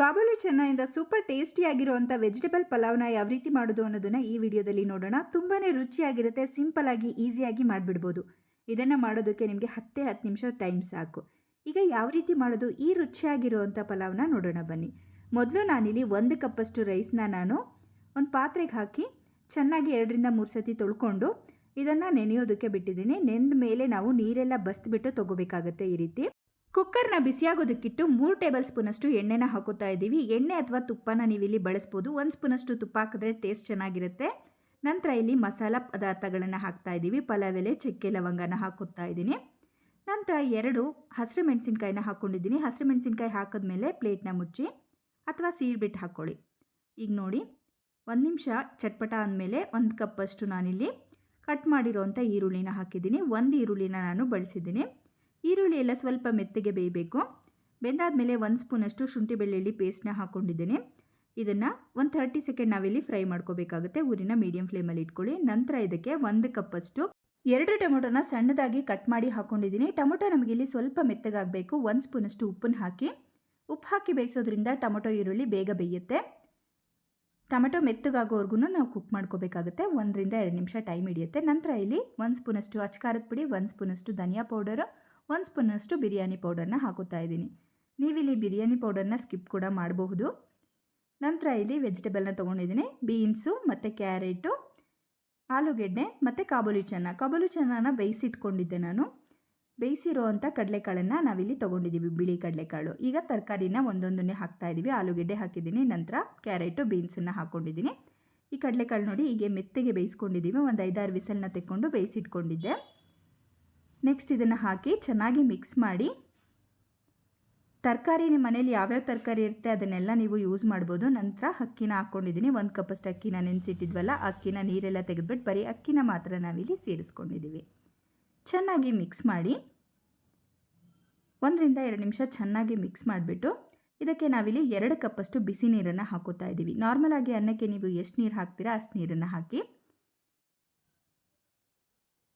Kabuli ಚೆನ್ನೈಯಿಂದ super ಟೇಸ್ಟಿಯಾಗಿರುವಂಥ vegetable ಪಲಾವ್ನ ಯಾವ ರೀತಿ ಮಾಡೋದು ಅನ್ನೋದನ್ನು ಈ ವಿಡಿಯೋದಲ್ಲಿ ನೋಡೋಣ. ತುಂಬಾ ರುಚಿಯಾಗಿರುತ್ತೆ ಸಿಂಪಲ್ ಆಗಿ ಈಸಿಯಾಗಿ ಮಾಡಿಬಿಡ್ಬೋದು. ಇದನ್ನು ಮಾಡೋದಕ್ಕೆ ನಿಮಗೆ ಹತ್ತೇ ಹತ್ತು ನಿಮಿಷ ಟೈಮ್ ಸಾಕು. ಈಗ ಯಾವ ರೀತಿ ಮಾಡೋದು, ಈ ರುಚಿಯಾಗಿರುವಂಥ ಪಲಾವ್ನ ನೋಡೋಣ ಬನ್ನಿ. ಮೊದಲು ನಾನಿಲ್ಲಿ ಒಂದು ಕಪ್ಪಷ್ಟು ರೈಸ್ನ ನಾನು ಒಂದು ಪಾತ್ರೆಗೆ ಹಾಕಿ ಚೆನ್ನಾಗಿ ಎರಡರಿಂದ ಮೂರು ಸತಿ ತೊಳ್ಕೊಂಡು ಇದನ್ನು ನೆನೆಯೋದಕ್ಕೆ ಬಿಟ್ಟಿದ್ದೀನಿ. ನೆಂದ ಮೇಲೆ ನಾವು ನೀರೆಲ್ಲ ಬಸ್ಬಿಟ್ಟು ತೊಗೋಬೇಕಾಗತ್ತೆ ಈ ರೀತಿ. ಕುಕ್ಕರ್ನ ಬಿಸಿಯಾಗೋದಕ್ಕಿಟ್ಟು ಮೂರು ಟೇಬಲ್ ಸ್ಪೂನಷ್ಟು ಎಣ್ಣೆನ ಹಾಕೋತಾ ಇದ್ದೀವಿ. ಎಣ್ಣೆ ಅಥವಾ ತುಪ್ಪನ ನೀವು ಇಲ್ಲಿ ಬಳಸ್ಬೋದು. ಒಂದು ಸ್ಪೂನಷ್ಟು ತುಪ್ಪ ಹಾಕಿದ್ರೆ ಟೇಸ್ಟ್ ಚೆನ್ನಾಗಿರುತ್ತೆ. ನಂತರ ಇಲ್ಲಿ ಮಸಾಲ ಪದಾರ್ಥಗಳನ್ನು ಹಾಕ್ತಾ ಇದ್ದೀವಿ. ಪಲಾವ್ ಎಲೆ, ಚಕ್ಕೆ ಲವಂಗನ ಹಾಕುತ್ತಾ ಇದ್ದೀನಿ. ನಂತರ ಎರಡು ಹಸಿರು ಮೆಣಸಿನ್ಕಾಯಿನ ಹಾಕ್ಕೊಂಡಿದ್ದೀನಿ ಹಸಿರು ಮೆಣಸಿನ್ಕಾಯಿ ಹಾಕಿದ್ಮೇಲೆ ಪ್ಲೇಟ್ನ ಮುಚ್ಚಿ ಅಥವಾ ಸೀರ್ಬಿಟ್ಟು ಹಾಕ್ಕೊಳ್ಳಿ ಈಗ ನೋಡಿ, ಒಂದು ನಿಮಿಷ ಚಟ್ಪಟ ಅಂದಮೇಲೆ ಒಂದು ಕಪ್ಪಷ್ಟು ನಾನಿಲ್ಲಿ ಕಟ್ ಮಾಡಿರೋವಂಥ ಈರುಳ್ಳಿನ ಹಾಕಿದ್ದೀನಿ. ಒಂದು ಈರುಳ್ಳಿನ ನಾನು ಬಳಸಿದ್ದೀನಿ. ಈರುಳ್ಳಿ ಎಲ್ಲ ಸ್ವಲ್ಪ ಮೆತ್ತಗೆ ಬೇಯಬೇಕು. ಬೆಂದಾದಮೇಲೆ ಒಂದು ಸ್ಪೂನಷ್ಟು ಶುಂಠಿ ಬೆಳ್ಳುಳ್ಳಿ ಪೇಸ್ಟ್ನ ಹಾಕ್ಕೊಂಡಿದ್ದೀನಿ ಇದನ್ನು ಒಂದು ಥರ್ಟಿ ಸೆಕೆಂಡ್ ನಾವಿಲ್ಲಿ ಫ್ರೈ ಮಾಡ್ಕೋಬೇಕಾಗುತ್ತೆ. ಊರಿನ ಮೀಡಿಯಂ ಫ್ಲೇಮಲ್ಲಿ ಇಟ್ಕೊಳ್ಳಿ. ನಂತರ ಇದಕ್ಕೆ ಒಂದು ಕಪ್ಪಷ್ಟು ಎರಡು ಟೊಮೊಟೊನ ಸಣ್ಣದಾಗಿ ಕಟ್ ಮಾಡಿ ಹಾಕ್ಕೊಂಡಿದ್ದೀನಿ ಟೊಮೊಟೊ ನಮಗೆ ಇಲ್ಲಿ ಸ್ವಲ್ಪ ಮೆತ್ತಗಾಗಬೇಕು. ಒಂದು ಸ್ಪೂನಷ್ಟು ಉಪ್ಪನ್ನು ಹಾಕಿ. ಉಪ್ಪು ಹಾಕಿ ಬೇಯಿಸೋದ್ರಿಂದ ಟೊಮೊಟೊ, ಈರುಳ್ಳಿ ಬೇಗ ಬೇಯುತ್ತೆ. ಟೊಮೆಟೊ ಮೆತ್ತಗಾಗೋವರೆಗೂ ನಾವು ಕುಕ್ ಮಾಡ್ಕೋಬೇಕಾಗುತ್ತೆ. ಒಂದರಿಂದ ಎರಡು ನಿಮಿಷ ಟೈಮ್ ಹಿಡಿಯುತ್ತೆ. ನಂತರ ಇಲ್ಲಿ ಒಂದು ಸ್ಪೂನಷ್ಟು ಅಚ್ಕಾರದ ಪುಡಿ, ಒಂದು ಸ್ಪೂನಷ್ಟು ಧನಿಯಾ ಪೌಡರು ಒಂದು ಸ್ಪೂನಷ್ಟು ಬಿರಿಯಾನಿ ಪೌಡರ್ನ ಹಾಕುತ್ತಾ ಇದ್ದೀನಿ. ನೀವಿಲ್ಲಿ ಬಿರಿಯಾನಿ ಪೌಡರ್ನ ಸ್ಕಿಪ್ ಕೂಡ ಮಾಡಬಹುದು. ನಂತರ ಇಲ್ಲಿ ವೆಜಿಟೇಬಲ್ನ ತೊಗೊಂಡಿದ್ದೀನಿ. ಬೀನ್ಸು ಮತ್ತು ಕ್ಯಾರೆಟು, ಆಲೂಗೆಡ್ಡೆ ಮತ್ತು ಕಾಬೂಲಿ ಚೆನ್ನ. ಕಾಬೂಲಿ ಚೆನ್ನನ ಬೇಯಿಸಿಟ್ಕೊಂಡಿದ್ದೆ ನಾನು. ಬೇಯಿಸಿರೋ ಅಂಥ ಕಡಲೆಕಾಳನ್ನು ನಾವಿಲ್ಲಿ ತೊಗೊಂಡಿದ್ದೀವಿ, ಬಿಳಿ ಕಡಲೆಕಾಳು. ಈಗ ತರಕಾರಿನ ಒಂದೊಂದನ್ನೇ ಹಾಕ್ತಾ ಇದ್ದೀವಿ. ಆಲೂಗೆಡ್ಡೆ ಹಾಕಿದ್ದೀನಿ, ನಂತರ ಕ್ಯಾರೆಟು, ಬೀನ್ಸನ್ನು ಹಾಕ್ಕೊಂಡಿದ್ದೀನಿ ಈ ಕಡಲೆಕಾಳು ನೋಡಿ ಹೀಗೆ ಮೆತ್ತಗೆ ಬೇಯಿಸ್ಕೊಂಡಿದ್ದೀವಿ. ಒಂದು ಐದಾರು ವಿಸಲನ್ನ ತೆಕ್ಕೊಂಡು ಬೇಯಿಸಿಟ್ಕೊಂಡಿದ್ದೆ. ನೆಕ್ಸ್ಟ್ ಇದನ್ನು ಹಾಕಿ ಚೆನ್ನಾಗಿ ಮಿಕ್ಸ್ ಮಾಡಿ. ತರಕಾರಿ ನಿಮ್ಮ ಮನೇಲಿ ಯಾವ್ಯಾವ ತರಕಾರಿ ಇರುತ್ತೆ ಅದನ್ನೆಲ್ಲ ನೀವು ಯೂಸ್ ಮಾಡ್ಬೋದು. ನಂತರ ಅಕ್ಕಿನ ಹಾಕ್ಕೊಂಡಿದ್ದೀನಿ. ಒಂದು ಕಪ್ಪಷ್ಟು ಅಕ್ಕಿನ ನೆನೆಸಿಟ್ಟಿದ್ವಲ್ಲ, ಅಕ್ಕಿನ ನೀರೆಲ್ಲ ತೆಗೆದ್ಬಿಟ್ಟು ಬರೀ ಅಕ್ಕಿನ ಮಾತ್ರ ನಾವಿಲ್ಲಿ ಸೇರಿಸ್ಕೊಂಡಿದ್ದೀವಿ. ಚೆನ್ನಾಗಿ ಮಿಕ್ಸ್ ಮಾಡಿ. ಒಂದರಿಂದ ಎರಡು ನಿಮಿಷ ಚೆನ್ನಾಗಿ ಮಿಕ್ಸ್ ಮಾಡಿಬಿಟ್ಟು, ಇದಕ್ಕೆ ನಾವಿಲ್ಲಿ ಎರಡು ಕಪ್ಪಷ್ಟು ಬಿಸಿ ನೀರನ್ನು ಹಾಕೋತಾ ಇದ್ದೀವಿ ನಾರ್ಮಲಾಗಿ ಅನ್ನಕ್ಕೆ ನೀವು ಎಷ್ಟು ನೀರು ಹಾಕ್ತೀರಾ ಅಷ್ಟು ನೀರನ್ನು ಹಾಕಿ.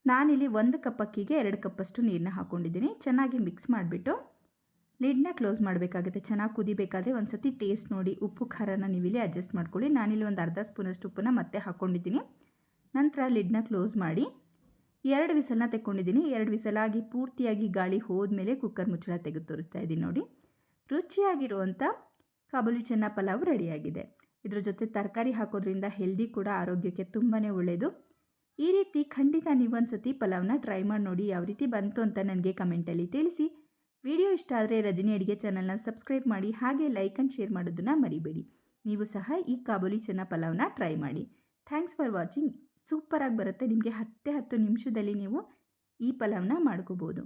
ನಾನಿಲ್ಲಿ ಒಂದು ಕಪ್ ಅಕ್ಕಿಗೆ ಎರಡು ಕಪ್ಪಷ್ಟು ನೀರನ್ನ ಹಾಕ್ಕೊಂಡಿದ್ದೀನಿ ಚೆನ್ನಾಗಿ ಮಿಕ್ಸ್ ಮಾಡಿಬಿಟ್ಟು ಲಿಡ್ನ ಕ್ಲೋಸ್ ಮಾಡಬೇಕಾಗುತ್ತೆ. ಚೆನ್ನಾಗಿ ಕುದಿಬೇಕಾದ್ರೆ ಒಂದು ಸತಿ ಟೇಸ್ಟ್ ನೋಡಿ ಉಪ್ಪು, ಖಾರನ ನೀವಿಲ್ಲಿ ಅಡ್ಜಸ್ಟ್ ಮಾಡ್ಕೊಳ್ಳಿ. ನಾನಿಲ್ಲಿ ಒಂದು ಅರ್ಧ ಸ್ಪೂನಷ್ಟು ಉಪ್ಪನ್ನ ಮತ್ತೆ ಹಾಕ್ಕೊಂಡಿದ್ದೀನಿ ನಂತರ ಲಿಡ್ನ ಕ್ಲೋಸ್ ಮಾಡಿ ಎರಡು ವಿಸಲನ್ನ ತೆಕ್ಕೊಂಡಿದ್ದೀನಿ. ಎರಡು ವಿಸಲಾಗಿ ಪೂರ್ತಿಯಾಗಿ ಗಾಳಿ ಹೋದ್ಮೇಲೆ ಕುಕ್ಕರ್ ಮುಚ್ಚಳ ತೆಗೆದು ತೋರಿಸ್ತಾ ಇದ್ದೀನಿ ನೋಡಿ. ರುಚಿಯಾಗಿರುವಂಥ ಕಾಬೂಲಿ ಚೆನ್ನ ಪಲಾವ್ ರೆಡಿಯಾಗಿದೆ. ಇದರ ಜೊತೆ ತರಕಾರಿ ಹಾಕೋದ್ರಿಂದ ಹೆಲ್ದಿ ಕೂಡ, ಆರೋಗ್ಯಕ್ಕೆ ತುಂಬಾ ಒಳ್ಳೆಯದು ಈ ರೀತಿ ಖಂಡಿತ ನೀವೊಂದು ಸತಿ ಪಲಾವ್ನ ಟ್ರೈ ಮಾಡಿ ನೋಡಿ ಯಾವ ರೀತಿ ಬಂತು ಅಂತ ನನಗೆ ಕಮೆಂಟಲ್ಲಿ ತಿಳಿಸಿ. ವಿಡಿಯೋ ಇಷ್ಟ ಆದರೆ ರಜನಿ ಅಡಿಗೆ ಚಾನಲ್ನ ಸಬ್ಸ್ಕ್ರೈಬ್ ಮಾಡಿ ಹಾಗೆ ಲೈಕ್ ಆ್ಯಂಡ್ ಶೇರ್ ಮಾಡೋದನ್ನು ಮರಿಬೇಡಿ. ನೀವು ಸಹ ಈ ಕಾಬೂಲಿ ಚೆನ್ನ ಪಲಾವ್ನ ಟ್ರೈ ಮಾಡಿ. ಥ್ಯಾಂಕ್ಸ್ ಫಾರ್ ವಾಚಿಂಗ್ ಸೂಪರಾಗಿ ಬರುತ್ತೆ. ನಿಮಗೆ ಹತ್ತೇ ಹತ್ತು ನಿಮಿಷದಲ್ಲಿ ನೀವು ಈ ಪಲಾವ್ನ ಮಾಡ್ಕೋಬೋದು.